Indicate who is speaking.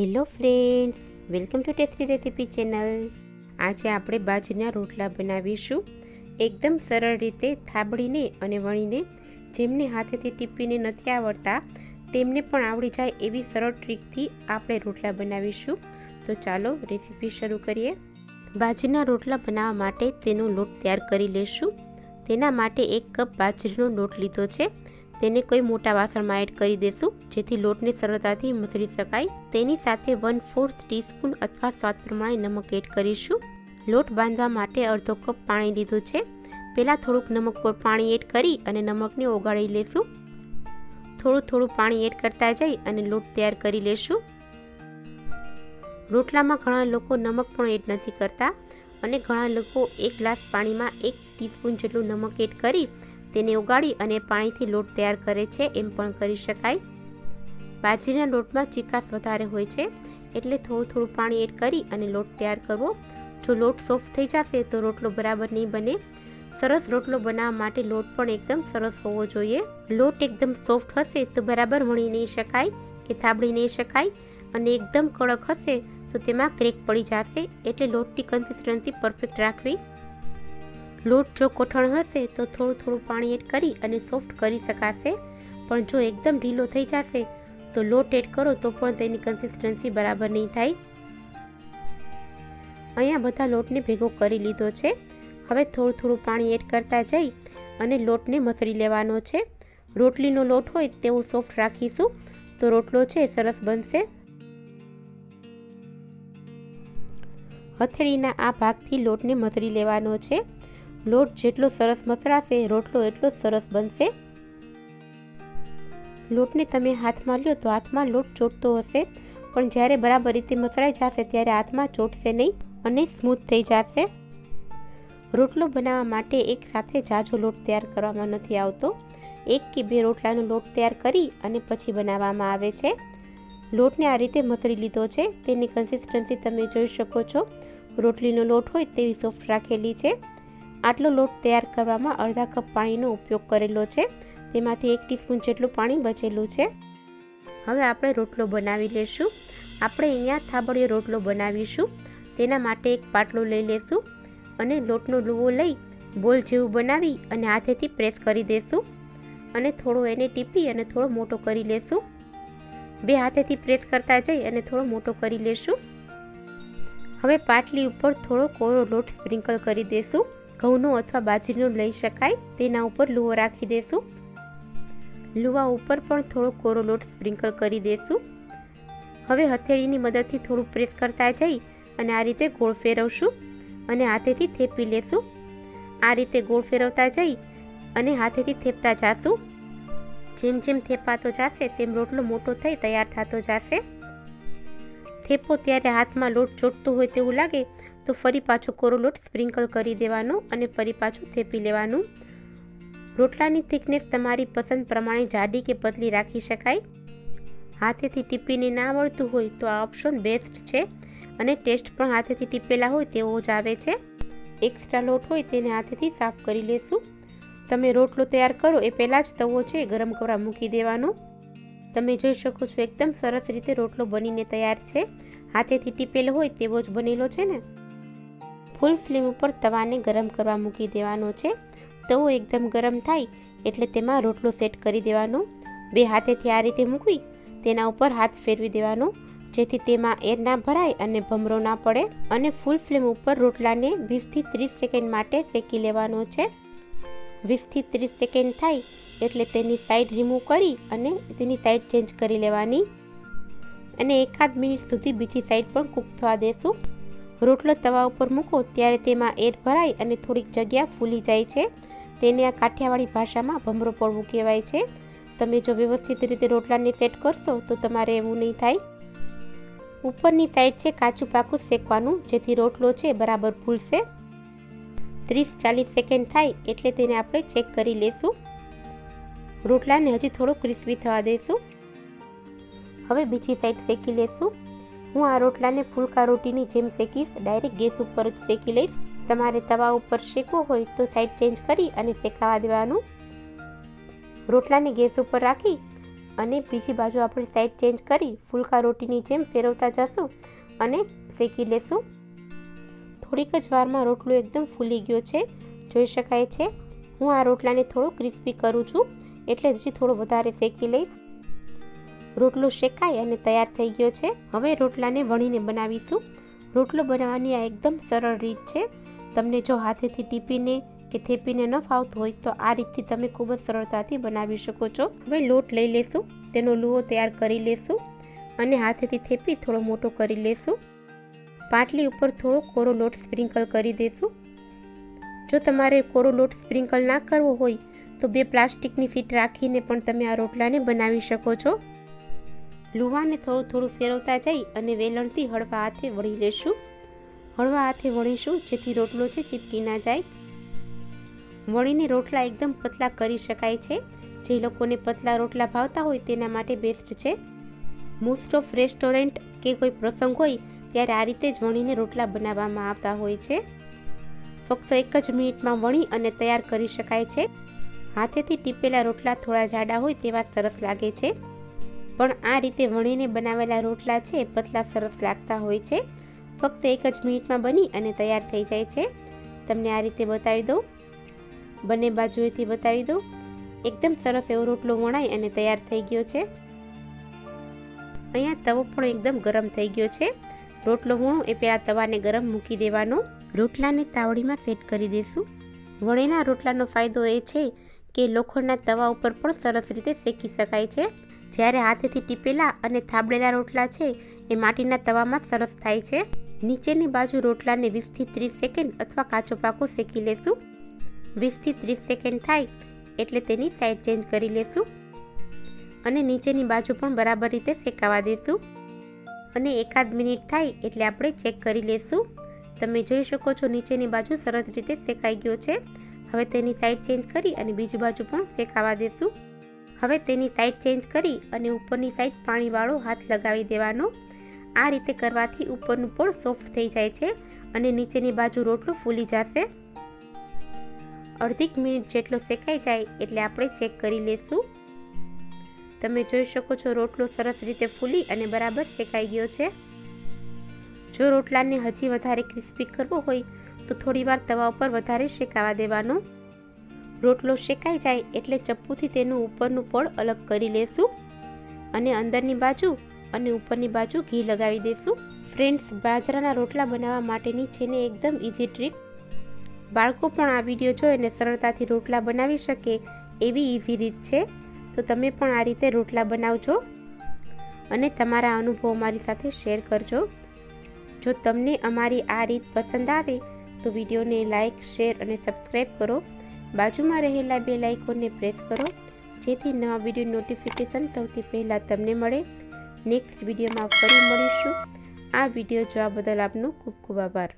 Speaker 1: Hello friends, welcome to tasty recipe channel. આજે આપણે બાજરીના રોટલા બનાવીશું. એકદમ સરળ રીતે થાબડીને અને વણીને જેમને હાથેથી ટીપીને નથી આવડતા, તેમને પણ આવડી જાય એવી સરળ ટ્રીકથી આપણે રોટલા બનાવીશું. તો ચાલો રેસીપી શરૂ કરીએ. બાજરીના રોટલા બનાવવા માટે તેનો લોટ તૈયાર કરી લેશું. તેના માટે એક કપ બાજરીનો લોટ લીધો છે. તેને કોઈ મોટા વાસણમાં એડ કરી દેશું, જેથી લોટને સરળતાથી મસળી શકાય. તેની સાથે વન ફોર્થ ટીસ્પૂન અથવા સ્વાદ પ્રમાણે નમક એડ કરીશું. લોટ બાંધવા માટે અડધો કપ પાણી લીધું છે. પહેલાં થોડુંક નમક પર પાણી એડ કરી અને નમકને ઓગાળી લેશું. થોડું થોડું પાણી એડ કરતા જઈ અને લોટ તૈયાર કરી લેશું. રોટલામાં ઘણા લોકો નમક પણ એડ નથી કરતા અને ઘણા લોકો એક ગ્લાસ પાણીમાં એક ટીસ્પૂન જેટલું નમક એડ કરી તેને ઉગાડી અને પાણીથી લોટ તૈયાર કરે છે એમ પણ કરી શકાય. બાજરીના લોટમાં ચીકાશ વધારે હોય છે એટલે થોડું થોડું પાણી એડ કરી અને લોટ તૈયાર કરવો. જો લોટ સોફ્ટ થઈ જશે તો રોટલો બરાબર નહીં બને. સરસ રોટલો બનાવવા માટે લોટ પણ એકદમ સરસ હોવો જોઈએ. લોટ એકદમ સોફ્ટ હશે તો બરાબર વણી નહીં શકાય કે થાબડી નહીં શકાય અને એકદમ કડક હશે તો તેમાં ક્રેક પડી જશે. એટલે લોટની કન્સિસ્ટન્સી પરફેક્ટ રાખવી. લોટ જો કોઠણ હશે તો થોડું થોડું પાણી એડ કરી અને સોફ્ટ કરી શકાશે. પણ જો એકદમ ઢીલો થઈ જશે તો લોટ એડ કરો તો પણ તેની કન્સિસ્ટન્સી બરાબર નહીં થાય. અહીંયા બધા લોટને ભેગો કરી લીધો છે. હવે થોડું થોડું પાણી એડ કરતા જઈ અને લોટને મસળી લેવાનો છે. રોટલીનો લોટ હોય તેવું સોફ્ટ રાખીશું તો રોટલો છે સરસ બનશે. હથેળીના આ ભાગથી લોટને મસળી લેવાનો છે. લોટ જેટલો સરસ મસળાશે, રોટલો એટલો સરસ બનશે. લોટને તમે હાથમાં લ્યો તો હાથમાં લોટ ચોટતો હશે. પણ જ્યારે બરાબર રીતે મસળાઈ જશે ત્યારે હાથમાં ચોટશે નહીં અને સ્મૂથ થઈ જશે. રોટલો બનાવવા માટે એક સાથે જાજો લોટ તૈયાર કરવામાં નથી આવતો. એક કે બે રોટલાનો લોટ તૈયાર કરી અને પછી બનાવવામાં આવે છે. લોટને આ રીતે મસળી લીધો છે. તેની કન્સિસ્ટન્સી તમે જોઈ શકો છો. રોટલીનો લોટ હોય તેવી સોફ્ટ રાખેલી છે. આટલો લોટ તૈયાર કરવામાં અડધા કપ પાણીનો ઉપયોગ કરેલો છે. તેમાંથી એક ટીસ્પૂન જેટલું પાણી બચેલું છે. હવે આપણે રોટલો બનાવી લેશું. આપણે અહીંયા થાબડીયો રોટલો બનાવીશું. તેના માટે એક પાટલો લઈ લેશું અને લોટનો લૂવો લઈ બોલ જેવું બનાવી અને હાથેથી પ્રેસ કરી દેશું અને થોડો એને ટીપી અને થોડો મોટો કરી લેશું. બે હાથેથી પ્રેસ કરતા જઈ અને થોડો મોટો કરી લેશું. હવે પાટલી ઉપર થોડો કોરો લોટ સ્પ્રિંકલ કરી દેશું. ઘઉંનો અથવા બાજરીનું લઈ શકાય. તેના ઉપર લુઓ રાખી દેશું. લુવા ઉપર પણ થોડો કોરો લોટ સ્પ્રિંકલ કરી દેશું. હવે હથેળીની મદદથી થોડું પ્રેસ કરતા જઈ અને આ રીતે ગોળ ફેરવશું અને હાથેથી થેપી લેશું. આ રીતે ગોળ ફેરવતા જઈ અને હાથેથી થેપતા જાશું. જેમ જેમ થેપાતો જશે, તેમ રોટલો મોટો થઈ તૈયાર થતો જશે. થેપો ત્યારે હાથમાં લોટ ચોટતો હોય તેવું લાગે, તો ફરી પાછો કોરો લોટ સ્પ્રિંકલ કરી દેવાનો અને ફરી પાછું થેપી લેવાનું. રોટલાની થિકનેસ તમારી પસંદ પ્રમાણે જાડી કે પતલી રાખી શકાય. હાથેથી ટીપીને ના આવડતું હોય તો આ ઓપ્શન બેસ્ટ છે અને ટેસ્ટ પણ હાથેથી ટીપેલા હોય તેવો જ આવે છે. એક્સ્ટ્રા લોટ હોય તેને હાથેથી સાફ કરી લેશું. તમે રોટલો તૈયાર કરો એ પહેલાં જ તવો છે ગરમ કરવા મૂકી દેવાનો. તમે જોઈ શકો છો, એકદમ સરસ રીતે રોટલો બનીને તૈયાર છે. હાથેથી ટીપેલો હોય તેવો જ બનેલો છે ને. ફૂલ ફ્લેમ ઉપર તવાને ગરમ કરવા મૂકી દેવાનો છે. તવો એકદમ ગરમ થાય એટલે તેમાં રોટલો સેટ કરી દેવાનો. બે હાથેથી આ રીતે મૂકી તેના ઉપર હાથ ફેરવી દેવાનો, જેથી તેમાં એર ના ભરાય અને ભમરો ના પડે. અને ફૂલ ફ્લેમ ઉપર રોટલાને વીસથી ત્રીસ સેકન્ડ માટે શેકી લેવાનો છે. વીસથી ત્રીસ સેકન્ડ થાય એટલે તેની સાઈડ રિમૂવ કરી અને તેની સાઈડ ચેન્જ કરી લેવાની. અને એકાદ મિનિટ સુધી બીજી સાઈડ પણ કૂક થવા દેશું. રોટલો તવા ઉપર મૂકો, ત્યારે તેમાં એર ભરાય અને થોડીક જગ્યા ફૂલી જાય છે. તેને આ કાઠિયાવાડી ભાષામાં ભમરો પડવું કહેવાય છે. તમે જો વ્યવસ્થિત રીતે રોટલાને સેટ કરશો, તો તમારે એવું નહીં થાય. ઉપરની સાઈડ છે કાચું પાકું શેકવાનું, જેથી રોટલો છે બરાબર ફૂલશે. ત્રીસ ચાલીસ સેકન્ડ થાય એટલે તેને આપણે ચેક કરી લેશું. રોટલાને હજી થોડો ક્રિસ્પી થવા દઈશું. હવે બીજી સાઈડ શેકી લેશું. હું આ રોટલાને ફૂલકા રોટીની જેમ શેકીશ, ડાયરેક્ટ ગેસ ઉપર જ શેકી લઈશ. તમારે તવા ઉપર શેકવો હોય તો સાઈડ ચેન્જ કરી અને શેકાવા દેવાનું. રોટલાને ગેસ ઉપર રાખી અને બીજી બાજુ આપણે સાઈડ ચેન્જ કરી ફુલકા રોટીની જેમ ફેરવતા જશું અને શેકી લેશું. થોડીક જ વારમાં રોટલો એકદમ ફૂલી ગયો છે, જોઈ શકાય છે. હું આ રોટલાને થોડો ક્રિસ્પી કરું છું. એટલે હજી થોડો વધારે શેકી લઈશ. રોટલો શેકાય અને તૈયાર થઈ ગયો છે. હવે રોટલાને વણીને બનાવીશું. રોટલો બનાવવાની આ એકદમ સરળ રીત છે. તમને જો હાથેથી ટીપીને કે થેપીને ન ફાવતું હોય તો આ રીતથી તમે ખૂબ જ સરળતાથી બનાવી શકો છો. હવે લોટ લઈ લેશું. તેનો લુઓ તૈયાર કરી લેશું અને હાથેથી થેપી થોડો મોટો કરી લેશું. પાટલી ઉપર થોડો કોરો લોટ સ્પ્રિંકલ કરી દેશું. જો તમારે કોરો લોટ સ્પ્રિંકલ ના કરવો હોય તો બે પ્લાસ્ટિકની સીટ રાખીને પણ તમે આ રોટલાને બનાવી શકો છો. લુવાને થોડું થોડું ફેરવતા જઈ અને વેલણથી હળવા હાથે વળી લેશું. હળવા હાથે વળીશું જેથી રોટલો છે ચીપકી ના જાય. વણીને રોટલા એકદમ પતલા કરી શકાય છે. જે લોકોને પતલા રોટલા ભાવતા હોય તેના માટે બેસ્ટ છે. મોસ્ટ ઓફ રેસ્ટોરન્ટ કે કોઈ પ્રસંગ હોય ત્યારે આ રીતે જ વણીને રોટલા બનાવવામાં આવતા હોય છે. ફક્ત એક જ મિનિટમાં વણી અને તૈયાર કરી શકાય છે. હાથેથી ટીપેલા રોટલા થોડા જાડા હોય તેવા સરસ લાગે છે. પણ આ રીતે વણીને બનાવેલા રોટલા છે પતલા સરસ લાગતા હોય છે. ફક્ત એક જ મિનિટમાં બની અને તૈયાર થઈ જાય છે. તમને આ રીતે બતાવી દઉં. બંને બાજુએથી બતાવી દઉં. એકદમ સરસ એવો રોટલો વણાય અને તૈયાર થઈ ગયો છે. અહીંયા તવો પણ એકદમ ગરમ થઈ ગયો છે. રોટલો વણો એ પહેલાં તવાને ગરમ મૂકી દેવાનો. રોટલાને તાવડીમાં સેટ કરી દઈશું વણેલા રોટલાનો ફાયદો એ છે કે લોખંડના તવા ઉપર પણ સરસ રીતે શેકી શકાય છે. જ્યારે હાથેથી ટીપેલા અને થાબડેલા રોટલા છે, એ માટીના તવામાં સરસ થાય છે. નીચેની બાજુ રોટલાને વીસથી ત્રીસ સેકન્ડ અથવા કાચો પાકો શેકી લેશું. વીસથી ત્રીસ સેકન્ડ થાય એટલે તેની સાઈડ ચેન્જ કરી લેશું. અને નીચેની બાજુ પણ બરાબર રીતે શેકાવા દેશું. અને એકાદ મિનિટ થાય એટલે આપણે ચેક કરી લેશું. તમે જોઈ શકો છો નીચેની બાજુ સરસ રીતે શેકાઈ ગયો છે. હવે તેની સાઈડ ચેન્જ કરી અને બીજી બાજુ પણ શેકાવા દેશું. હવે તેની સાઈડ ચેન્જ કરી અને ઉપરની સાઈડ પાણીવાળો હાથ લગાવી દેવાનો. આ રીતે કરવાથી ઉપરનું પણ સોફ્ટ થઈ જાય છે અને નીચેની બાજુ રોટલો ફૂલી જશે. અડધીક મિનિટ જેટલો શેકાઈ જાય એટલે આપણે ચેક કરી લેશું. તમે જોઈ શકો છો રોટલો સરસ રીતે ફૂલી અને બરાબર શેકાઈ ગયો છે. જો રોટલાને હજી વધારે ક્રિસ્પી કરવો હોય તો થોડીવાર તવા ઉપર વધારે શેકાવા દેવાનો. રોટલો શેકાઈ જાય એટલે ચપ્પુથી તેનું ઉપરનું પળ અલગ કરી લેશું અને અંદરની બાજુ અને ઉપરની બાજુ ઘી લગાવી દેશું. ફ્રેન્ડ્સ, બાજરાના રોટલા બનાવવા માટેની છે ને એકદમ ઇઝી ટ્રીક બાળકો પણ આ વીડિયો જોઈને સરળતાથી રોટલા બનાવી શકે એવી ઇઝી રીત છે. તો તમે પણ આ રીતે રોટલા બનાવજો અને તમારા અનુભવો અમારી સાથે શેર કરજો. જો તમને અમારી આ રીત પસંદ આવે તો વિડીયોને લાઇક, શેર અને સબસ્ક્રાઈબ કરો. બાજુમાં રહેલા બે લાઇકોને પ્રેસ કરો. જેથી નવા વીડિયો નોટિફિકેશન સૌથી પહેલાં તમને મળે. નેક્સ્ટ વિડીયોમાં ફરી મળીશું. આ વીડિયો જોવા બદલ આપનો ખૂબ ખૂબ આભાર.